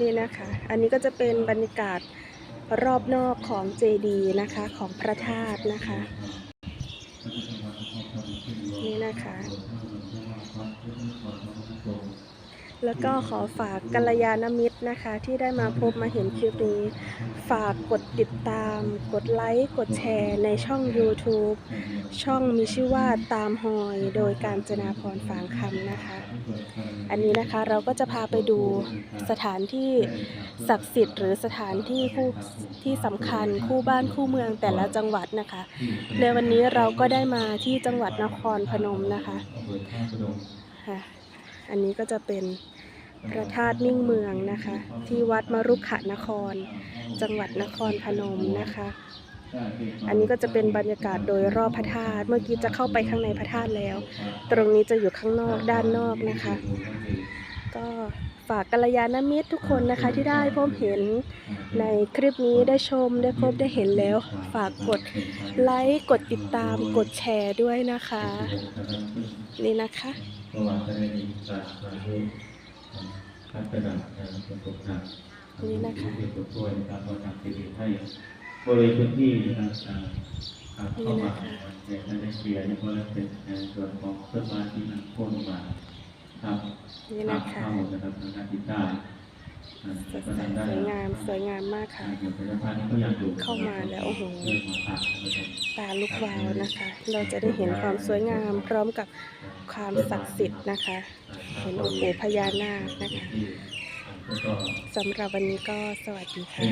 นี่นะคะ อันนี้ก็จะเป็นบรรยากาศรอบนอกของเจดีย์นะคะของพระธาตุนะคะ นี่นะคะ แล้วก็ขอฝากกัลยาณมิตรนะคะ ที่ได้มาพบมาเห็นคลิปนี้ ฝากกดติดตาม กดไลค์กดแชร์ในช่อง YouTube ช่องมีชื่อว่าตามหอย โดยการจนาพรฝางคำนะคะ อันนี้นะคะเราก็จะพาไปดูสถานที่ศักดิ์สิทธิ์หรือสถานที่คู่ที่สำคัญคู่บ้านคู่เมืองแต่ละจังหวัดนะคะ ในวันนี้เราก็ได้มาที่จังหวัดนครพนมนะคะค่ะ อันนี้ก็จะเป็นพระธาตุมิ่งเมืองนะคะ ที่วัดมรุขนคร จังหวัดนครพนมนะคะ อันนี้ก็จะเป็นบรรยากาศโดยรอบพระธาตุเมื่อกี้จะเข้าไปข้างในพระธาตุแล้ว ตรงนี้จะอยู่ข้างนอกด้านนอกนะคะ ก็ ฝากกัลยาณมิตรทุกคนนะคะที่ได้พบเห็นในคลิปนี้ได้ชมได้พบได้เห็นแล้ว ฝากกดไลค์กดติดตามกดแชร์ด้วยนะคะ นี่นะคะเพราะว่าจะได้มีการมาดูพัฒนาการเป็นตกหนักนี่นะคะที่ตัวช่วยในการบริการเศรษฐกิจให้บริเวณพื้นที่นะครับอ่าเข้ามาในการได้เคลียร์เนี่ยก็จะเป็นในส่วนของเพื่อนบ้านที่นำพ่นมาครับ นี่นะคะเข้านะครับทางด้านทิศใต้อ่าสดก็ใสทางด้านสวยงามสวยงามมากค่ะอ่าเดี๋ยวพยาบาลนี่ก็ยังอยู่เข้ามาแล้วโอ้โหเรื่องมาพักนะครับตาลูกวาวนะคะ เราจะได้เห็นความสวยงามพร้อมกับความศักดิ์สิทธิ์นะคะ เห็นองค์ปู่พญานาคนะคะสำหรับวันนี้ก็สวัสดีค่ะ